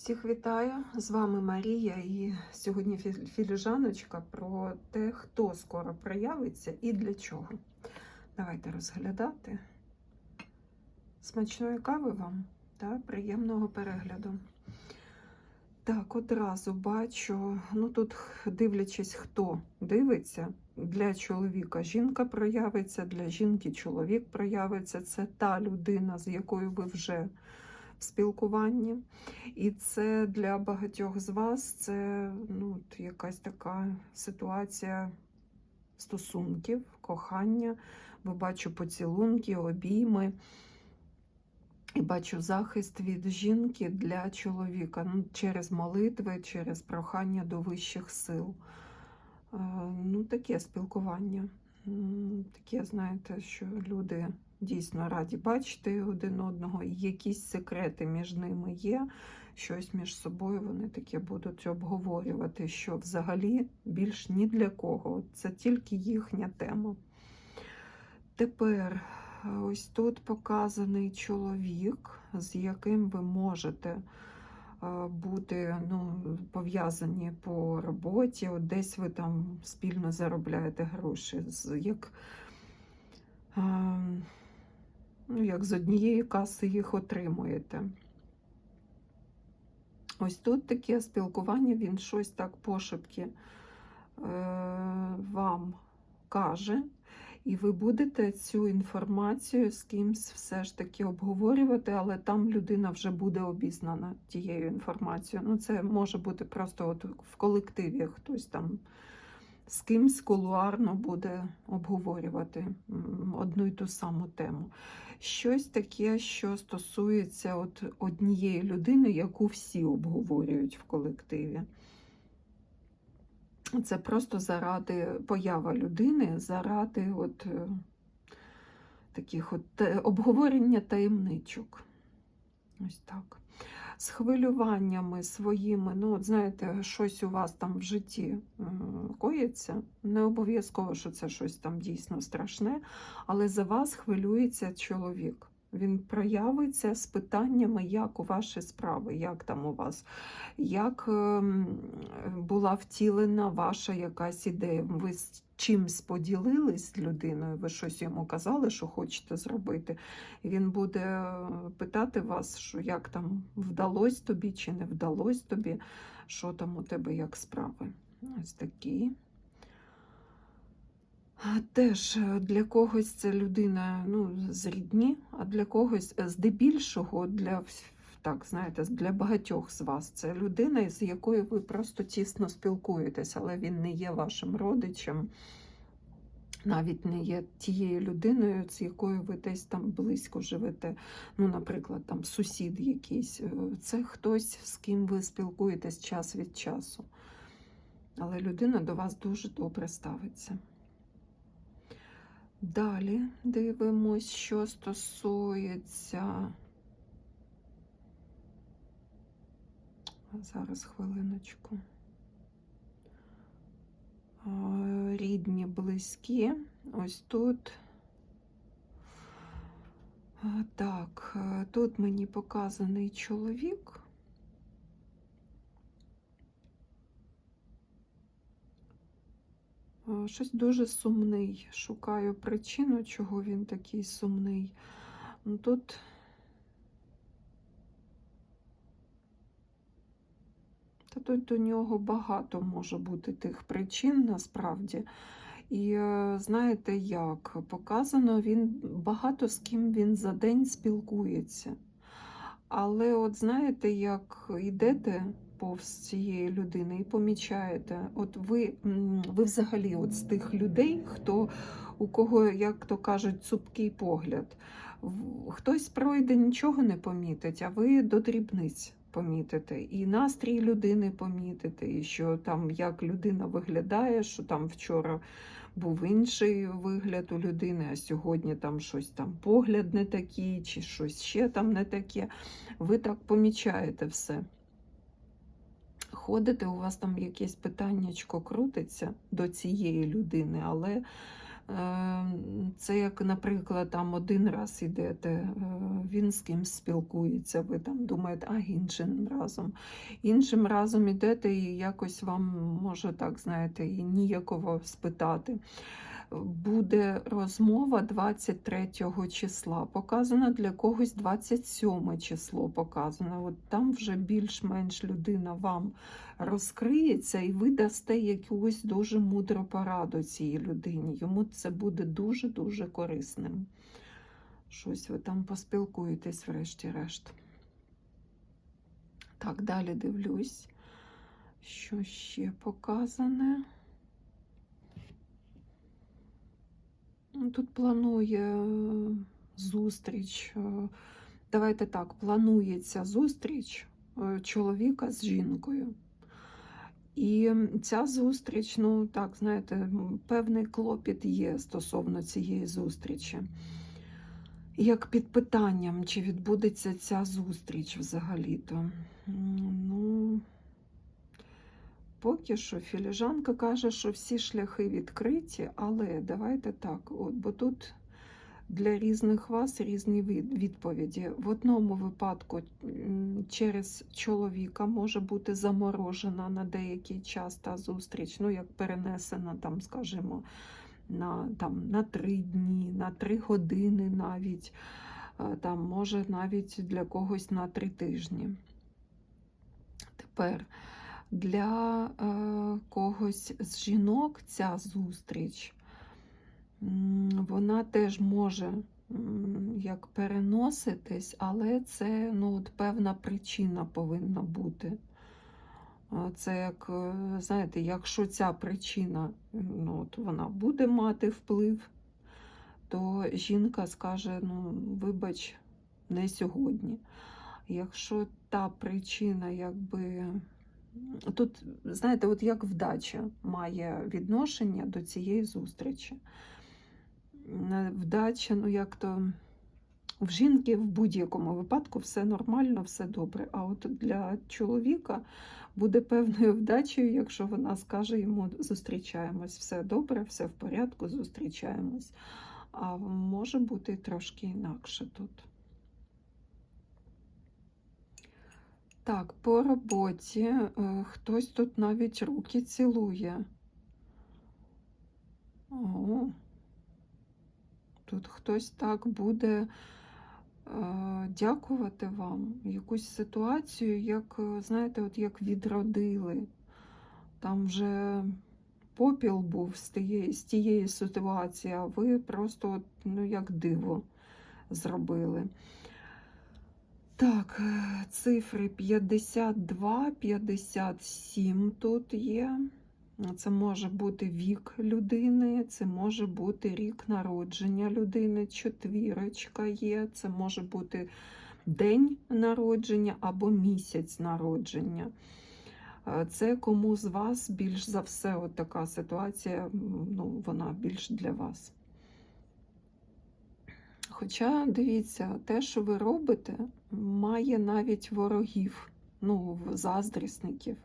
Всіх вітаю! З вами Марія і сьогодні філіжаночка про те, хто скоро проявиться і для чого. Давайте розглядати. Смачної кави вам та приємного перегляду. Так, одразу бачу, ну тут дивлячись, хто дивиться, для чоловіка жінка проявиться, для жінки чоловік проявиться. Це та людина, з якою ви вже в спілкуванні. І це для багатьох з вас це ну, якась така ситуація стосунків, кохання. Бо бачу поцілунки, обійми. І бачу захист від жінки для чоловіка ну, через молитви, через прохання до вищих сил. Е, Ну, таке спілкування. Таке, знаєте, що люди дійсно раді бачити один одного, і якісь секрети між ними є. Щось між собою вони таке будуть обговорювати, що взагалі більш ні для кого. Це тільки їхня тема. Тепер ось тут показаний чоловік, з яким ви можете е, бути ну, пов'язані по роботі, от десь ви там спільно заробляєте гроші, як, е, ну, як з однієї каси їх отримуєте. Ось тут таке спілкування, він щось так пошепки е, вам каже, і ви будете цю інформацію з кимсь все ж таки обговорювати, але там людина вже буде обізнана тією інформацією. Ну, це може бути просто от в колективі хтось там з кимсь кулуарно буде обговорювати одну й ту саму тему. Щось таке, що стосується от однієї людини, яку всі обговорюють в колективі. Це просто заради поява людини, заради от е, таких от обговорення таємничок. Ось так. З хвилюваннями своїми, ну, от знаєте, щось у вас там в житті е, коїться. Не обов'язково, що це щось там дійсно страшне, але за вас хвилюється чоловік. Він проявиться з питаннями, як у ваші справи, як там у вас, як ем, була втілена ваша якась ідея. Ви чимсь поділились з людиною, ви щось йому казали, що хочете зробити. Він буде е, питати вас, що як там вдалось тобі чи не вдалось тобі, що там у тебе як справи. Ось такі. Теж е, для когось це людина ну, з рідні, а для когось е, здебільшого для так, знаєте, для багатьох з вас це людина, з якою ви просто тісно спілкуєтесь, але він не є вашим родичем, навіть не є тією людиною, з якою ви десь там близько живете. Ну, наприклад, там сусід якийсь. Е, Це хтось, з ким ви спілкуєтесь час від часу. Але людина до вас дуже добре ставиться. Далі дивимось, що стосується. Зараз хвилиночку. Рідні, близькі. Ось тут. Так, е, тут мені показаний чоловік. Щось дуже сумний. Шукаю причину, чого він такий сумний. Тут та тут у нього багато може бути тих причин насправді. І е, знаєте як? Показано, він багато з ким він за день спілкується. Але от знаєте, як йдете повз цієї людини і помічаєте, от ви, ви взагалі от з тих людей, хто у кого, як то кажуть, цупкий погляд. Хтось пройде, нічого не помітить, а ви до дрібниць помітите. І настрій людини помітите, і що там як людина виглядає, що там вчора був інший вигляд у людини, а сьогодні там щось там погляд не такий, чи щось ще там не таке. Ви так помічаєте все. Ходите, у вас там якесь питаннячко крутиться до цієї людини, але Це як, наприклад, там один раз йдете, е, він з кимсь спілкується, ви там думаєте, а іншим разом. Іншим разом йдете і якось вам може так, знаєте, і ніяково спитати. Буде розмова 23 числа. Показано для когось 27 число показано. От там вже більш-менш людина вам розкриється, і ви дасте якусь дуже мудру пораду цій людині. Йому це буде дуже-дуже корисним. Щось ви там поспілкуєтесь, врешті-решт. Так, далі дивлюсь, що ще показане. Ну, Тут планує е, зустріч. е, Давайте так, планується зустріч е, чоловіка з жінкою. І ця зустріч, ну так, знаєте, певний клопіт є стосовно цієї зустрічі. Як під питанням, чи відбудеться ця зустріч взагалі-то. Ну, поки що філіжанка каже, що всі шляхи відкриті, але давайте так, от, бо тут для різних вас різні від- відповіді. В одному випадку через чоловіка може бути заморожена на деякий час та зустріч, ну як перенесена, там, скажімо, на, там, на три дні, на три години навіть, е, там, може навіть для когось на три тижні. Тепер для е, когось з жінок ця зустріч, вона теж може як переноситись, але це ну, от певна причина повинна бути. Це як, е, знаєте, якщо ця причина ну, от вона буде мати вплив, то жінка скаже: ну, вибач, не сьогодні. Якщо та причина, якби. Тут, знаєте, от як вдача має відношення до цієї зустрічі. Е, Вдача, ну як то в жінки в будь-якому випадку все нормально, все добре. А от для чоловіка буде певною вдачею, якщо вона скаже йому зустрічаємось, все добре, все в порядку, зустрічаємось. А може бути трошки інакше тут. Так, по роботі е, хтось тут навіть руки цілує. О, тут хтось так буде е, дякувати вам. Якусь ситуацію, як, е, знаєте, от як відродили. Там вже попіл був з тієї, з тієї ситуації, а ви просто ну, як диво зробили. Так, е, цифри 52, 57 тут є. Це може бути вік людини, це може бути рік народження людини, четвірочка є, це може бути день народження або місяць народження. Е, Це кому з вас більш за все от така ситуація, ну, вона більш для вас. Хоча, дивіться, те, що ви робите, має навіть ворогів, ну, заздрісників.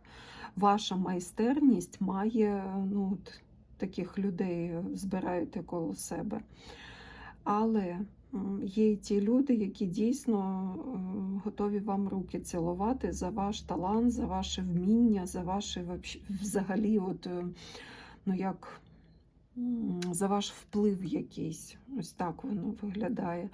Ваша майстерність має ну, от, таких людей збираєте коло себе. Але є ті люди, які дійсно е, готові вам руки цілувати за ваш талант, за ваше вміння, за ваше взагалі, от, е, ну як за ваш вплив якийсь. Ось так воно виглядає.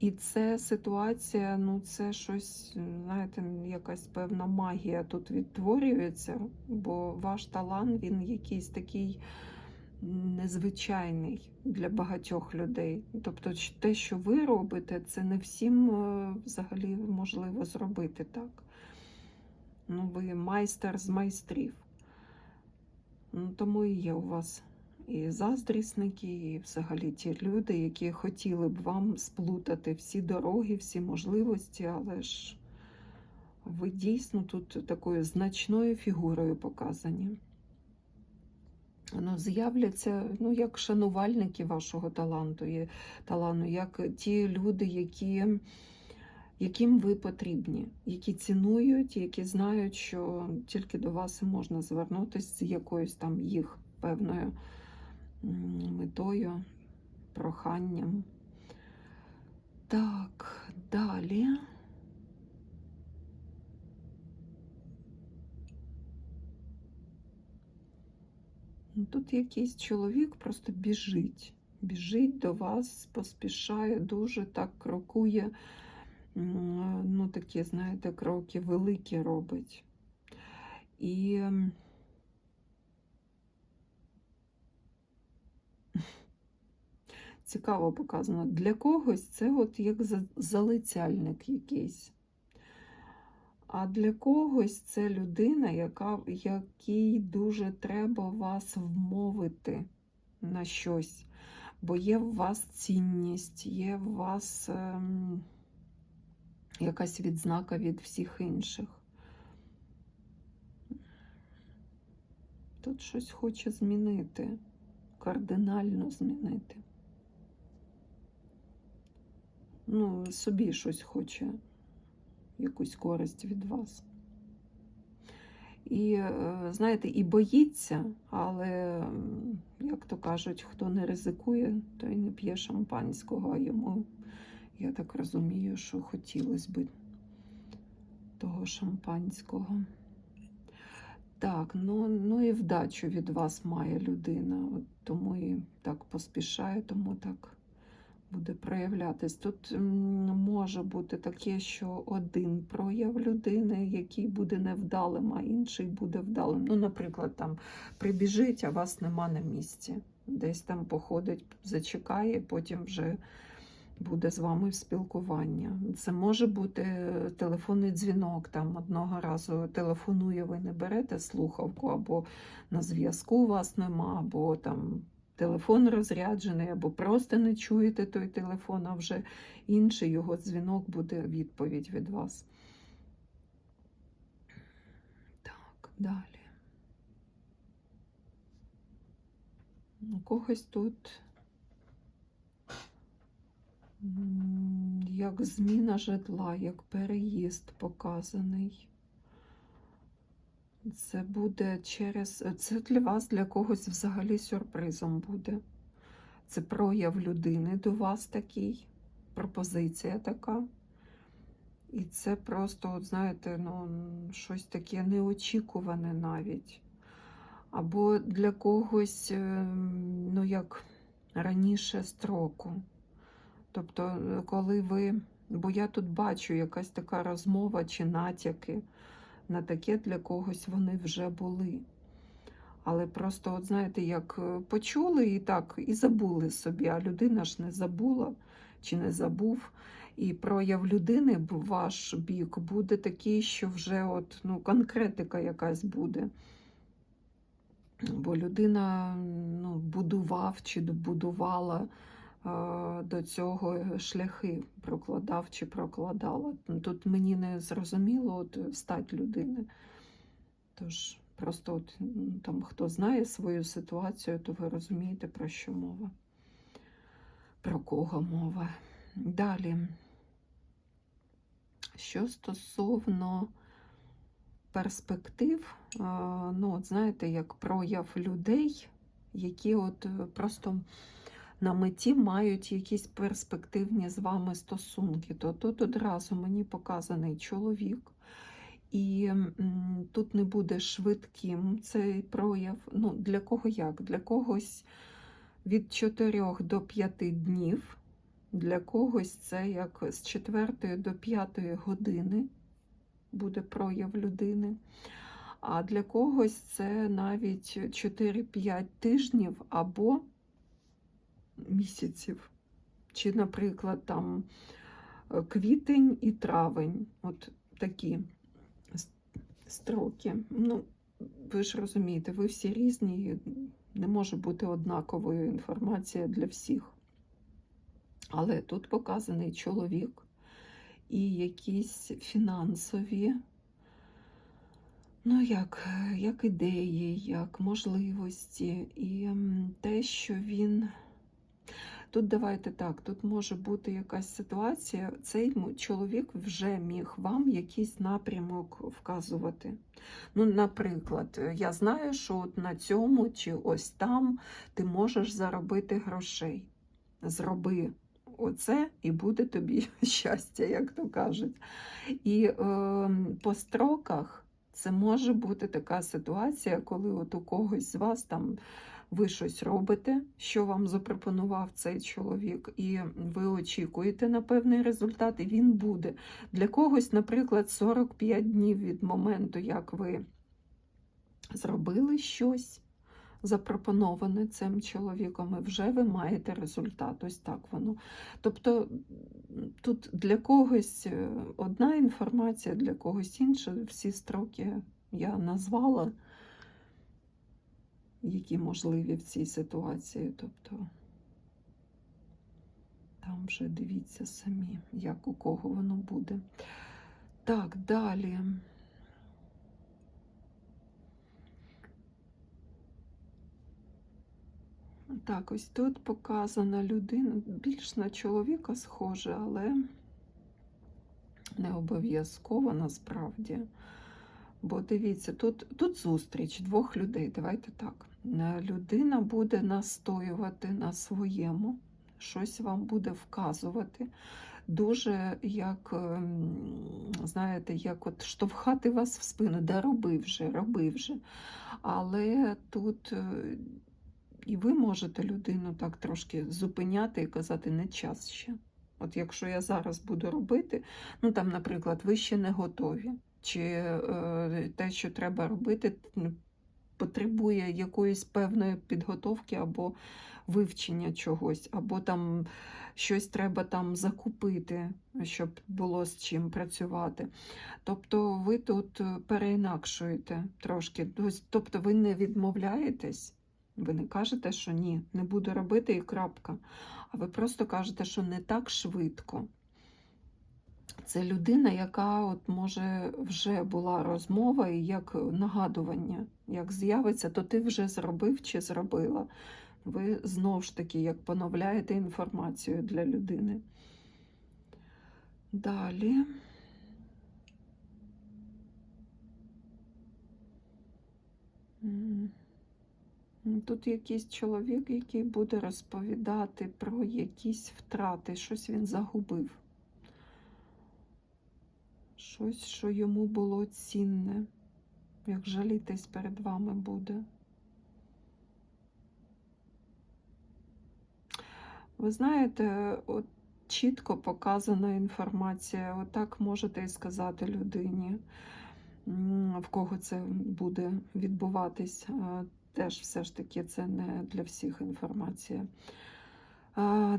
І це ситуація, ну це щось, знаєте, якась певна магія тут відтворюється, бо ваш талант він якийсь такий незвичайний для багатьох людей. Тобто, те, що ви робите, це не всім е, взагалі можливо зробити так. Ну, ви майстер з майстрів. Ну, тому і є у вас і заздрісники, і взагалі ті люди, які хотіли б вам сплутати всі дороги, всі можливості, але ж ви дійсно тут такою значною фігурою показані. Ну, з'являться ну, як шанувальники вашого таланту, і, таланту, як ті люди, які, яким ви потрібні, які цінують, які знають, що тільки до вас можна звернутися з якоюсь там їх певною метою, проханням. Так, далі. Ну, Тут якийсь чоловік просто біжить. Біжить до вас, поспішає, дуже так крокує. Ну, такі, знаєте, кроки великі робить. І цікаво показано, для когось це от як залицяльник якийсь. А для когось це людина, яка, якій дуже треба вас вмовити на щось. Бо є в вас цінність, є в вас ем, якась відзнака від всіх інших. Тут щось хоче змінити, кардинально змінити. Ну, собі щось хоче, якусь користь від вас. І, е, знаєте, і боїться, але, як то кажуть, хто не ризикує, той не п'є шампанського, а йому, я так розумію, що хотілося б того шампанського. Так, ну, ну і вдачу від вас має людина, от тому і так поспішає, тому так буде проявлятись. Тут може бути таке, що один прояв людини, який буде невдалим, а інший буде вдалим. Ну, наприклад, там прибіжить, а вас нема на місці. Десь там походить, зачекає, потім вже буде з вами спілкування. Це може бути телефонний дзвінок. Там одного разу телефонує, ви не берете слухавку, або на зв'язку вас нема, або там телефон розряджений, або просто не чуєте той телефон, а вже інший його дзвінок буде відповідь від вас. Так, далі. У когось тут як зміна житла, як переїзд показаний. Це буде через. Це для вас, для когось взагалі сюрпризом буде. Це прояв людини до вас такий, пропозиція така. І це просто, от знаєте, ну, щось таке неочікуване навіть. Або для когось, ем, ну як раніше строку. Тобто, е, коли ви. Бо я тут бачу якась така розмова чи натяки на таке для когось вони вже були. Але просто, от знаєте, як е, почули і так, і забули собі, а людина ж не забула чи не забув. І прояв людини ваш бік буде такий, що вже от, ну, конкретика якась буде. Бо людина ну, будував чи добудувала е, до цього шляхи, прокладав чи прокладала. Тут мені не зрозуміло от, стать людини. Тож, просто от, там, хто знає свою ситуацію, то ви розумієте, про що мова, про кого мова. Далі. Що стосовно перспектив, е, ну, от знаєте, як прояв людей, які от е, просто на меті мають якісь перспективні з вами стосунки, то тут одразу мені показаний чоловік. І тут не буде швидким цей прояв. Ну, для кого як? Для когось від 4 до 5 днів, для когось це як з 4 до 5 години буде прояв людини. А для когось це навіть 4-5 тижнів або місяців. Чи, наприклад, там е, квітень і травень. От такі строки. Ну, ви ж розумієте, ви всі різні, не може бути однаковою інформація для всіх. Але тут показаний чоловік і якісь фінансові, ну, як, як ідеї, як можливості, і те, що він. Тут давайте так, тут може бути якась ситуація, цей чоловік вже міг вам якийсь напрямок вказувати. Ну, наприклад, е, я знаю, що от на цьому чи ось там ти можеш заробити грошей. Зроби оце і буде тобі щастя, як то кажуть. І е, по строках це може бути така ситуація, коли от у когось з вас там ви щось робите, що вам запропонував цей чоловік, і ви очікуєте на певний результат, і він буде. Для когось, наприклад, 45 днів від моменту, як ви зробили щось запропоноване цим чоловіком, і вже ви маєте результат. Ось так воно. Тобто тут для когось е, одна інформація, для когось інша. Всі строки я назвала, які можливі в цій ситуації. Тобто там вже дивіться самі, як у кого воно буде. Так, далі. Так, ось тут показана людина, більш на чоловіка схоже, але не обов'язково насправді. Бо дивіться, тут, тут зустріч двох людей. Давайте так. Е, Людина буде настоювати на своєму, щось вам буде вказувати. Дуже як, ем, знаєте, як от штовхати вас в спину, да роби вже, роби вже. Але тут е, і ви можете людину так трошки зупиняти і казати, не час ще. От якщо я зараз буду робити, ну там, наприклад, ви ще не готові, чи е, те, що треба робити, потребує якоїсь певної підготовки або вивчення чогось, або там щось треба там закупити, щоб було з чим працювати. Тобто ви тут е, переінакшуєте трошки. Тобто ви не відмовляєтесь, ви не кажете, що ні, не буду робити і крапка. А ви просто кажете, що не так швидко. Це людина, яка от може вже була розмова і як нагадування, як з'явиться, то ти вже зробив чи зробила. Ви знову ж таки як поновляєте інформацію для людини. Далі. Тут якийсь чоловік, який буде розповідати про якісь втрати, щось він загубив. Щось, що йому було цінне, як жалітись перед вами буде. Ви знаєте, от чітко показана інформація, отак можете і сказати людині, в кого це буде відбуватись. Теж все ж таки це не для всіх інформація.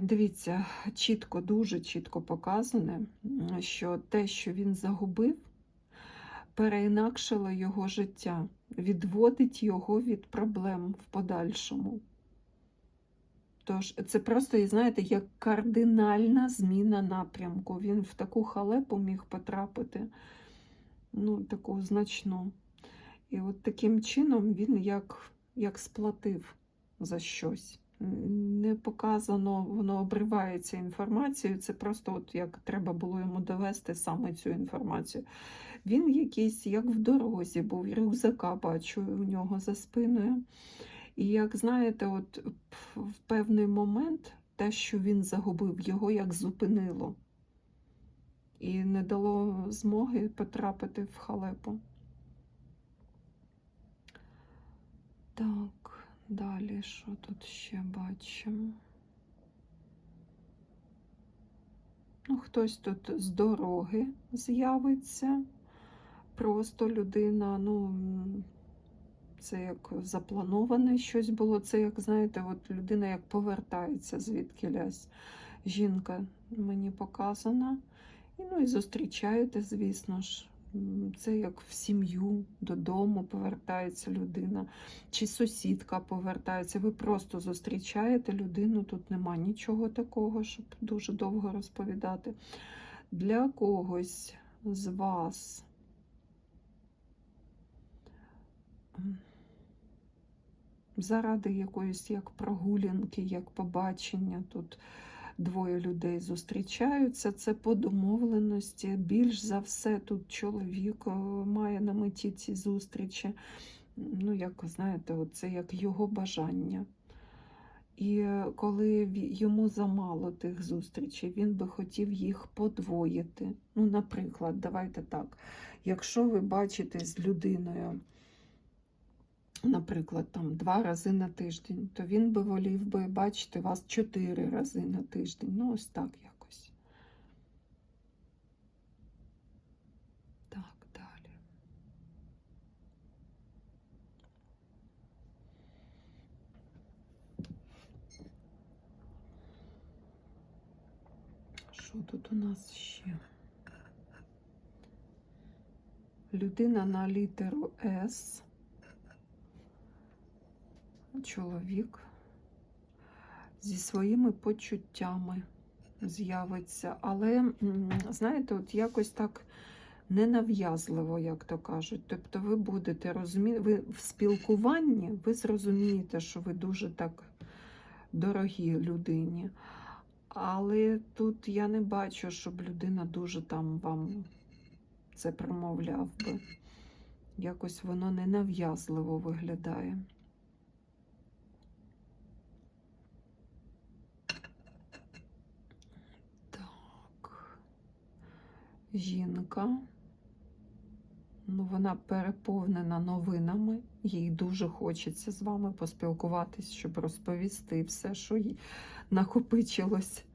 Дивіться, чітко, дуже чітко показане, що те, що він загубив, переінакшило його життя, відводить його від проблем в подальшому. Тож це просто, знаєте, як кардинальна зміна напрямку. Він в таку халепу міг потрапити, ну, таку значну. І от таким чином він як, як сплатив за щось. Не показано, воно обривається інформацією. Це просто от як треба було йому довести саме цю інформацію. Він якийсь, як в дорозі був, рюкзака бачу у нього за спиною. І як знаєте, от в певний момент те, що він загубив, його як зупинило і не дало змоги потрапити в халепу. Так, далі що тут ще бачимо? Ну, хтось тут з дороги з'явиться. Просто людина, ну, це як заплановане щось було. Це, як знаєте, от людина як повертається звідкилясь. Жінка мені показана. І, ну, і зустрічаєте, звісно ж. Це як в сім'ю, додому повертається людина, чи сусідка повертається. Ви просто зустрічаєте людину, тут нема нічого такого, щоб дуже довго розповідати. Для когось з вас заради якоїсь як прогулянки, як побачення. Тут двоє людей зустрічаються. Це по домовленості. Більш за все, тут чоловік е, має на меті ці зустрічі. Ну, як знаєте, це як його бажання. І е, коли йому замало тих зустрічей, він би хотів їх подвоїти. Ну, наприклад, давайте так. Якщо ви бачите з людиною, наприклад, там два рази на тиждень, то він би волів би бачити вас чотири рази на тиждень. Ну, ось так якось. Так, далі. Що тут у нас ще? Людина на літеру С. Чоловік зі своїми почуттями з'явиться. Але, знаєте, от якось так ненав'язливо, як то кажуть. Тобто ви будете розуміти, ви в спілкуванні ви зрозумієте, що ви дуже так дорогі людині. Але тут я не бачу, щоб людина дуже там вам це промовляв би. Якось воно ненав'язливо виглядає. Жінка. Ну, вона переповнена новинами. Їй дуже хочеться з вами поспілкуватись, щоб розповісти все, що їй накопичилось.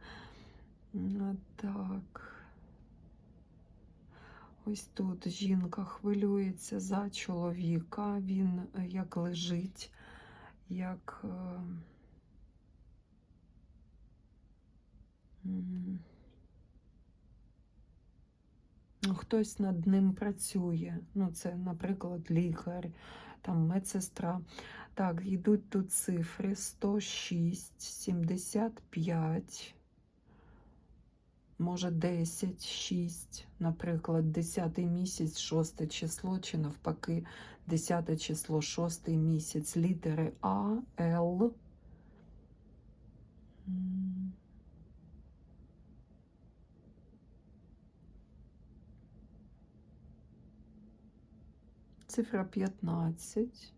Так. Ось тут жінка хвилюється за чоловіка. Він е, як лежить, як. Ну, хтось над ним працює. Ну, це, наприклад, лікар, там медсестра. Так, йдуть тут цифри 106, 75, може 10, 6, наприклад, 10 місяць, 6 число, чи навпаки, 10 число, 6 місяць, літери А, Л. Цифра 15.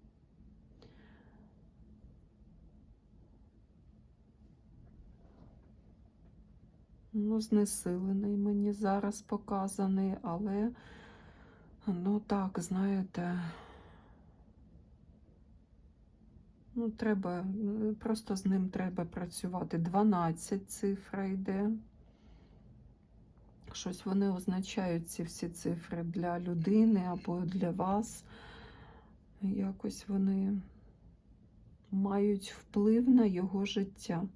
Ну, знесилений мені зараз показаний, але, ну так, знаєте, ну, треба, просто з ним треба працювати. 12 цифра йде. Щось вони означають ці всі цифри для людини або для вас. Якось вони мають вплив на його життя,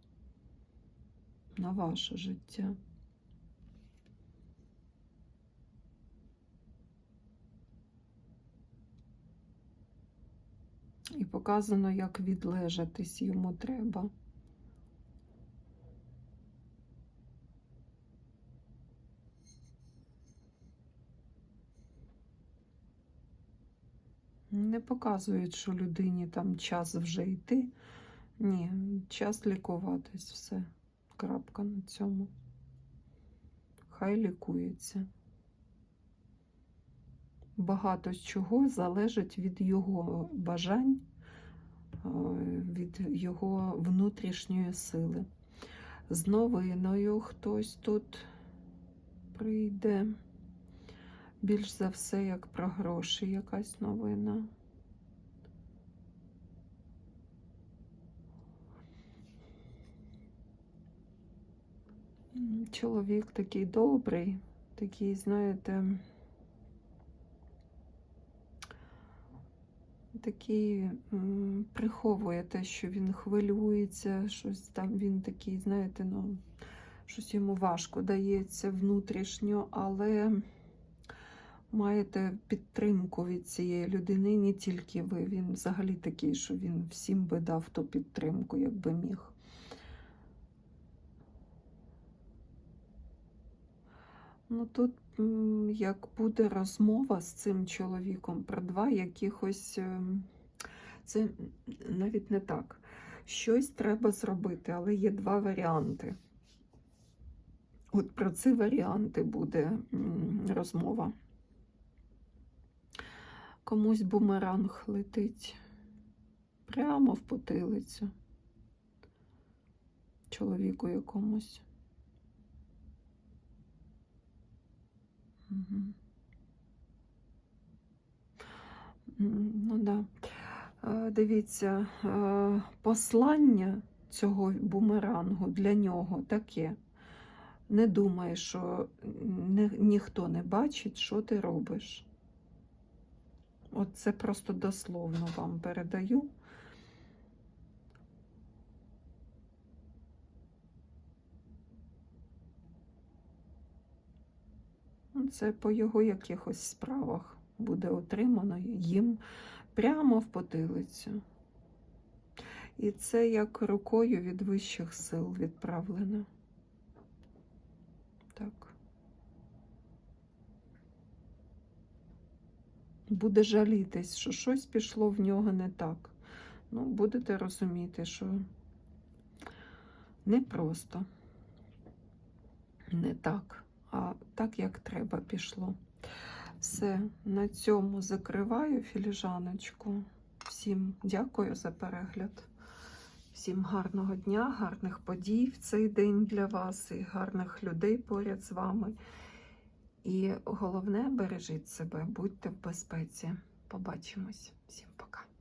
на ваше життя. І показано, як відлежатись йому треба. Не показують, що людині там час вже йти. Ні, час лікуватись, все. Крапка на цьому. Хай лікується. Багато чого залежить від його бажань, від його внутрішньої сили. З новиною хтось тут прийде. Більш за все, як про гроші якась новина. Чоловік такий добрий, такий, знаєте, такий приховує те, що він хвилюється, щось там він такий, знаєте, ну, щось йому важко дається внутрішньо, але маєте підтримку від цієї людини, не тільки ви. Він взагалі такий, що він всім би дав ту підтримку, якби міг. Ну тут як буде розмова з цим чоловіком про два якихось. ем, це навіть не так. Щось треба зробити, але є два варіанти. От про ці варіанти буде розмова. Комусь бумеранг летить прямо в потилицю. Чоловіку якомусь. Ну да. Е, Дивіться, е, послання цього бумерангу для нього таке. Не думай, що не, ніхто не бачить, що ти робиш. От це просто дословно вам передаю. Це по його якихось справах буде отримано їм прямо в потилицю. І це як рукою від вищих сил відправлено. Так. Буде жалітись, що щось пішло в нього не так. Ну, будете розуміти, що не просто не так, а так, як треба пішло. Все, на цьому закриваю філіжаночку. Всім дякую за перегляд. Всім гарного дня, гарних подій в цей день для вас і гарних людей поряд з вами. І головне, бережіть себе, будьте в безпеці. Побачимось. Всім пока.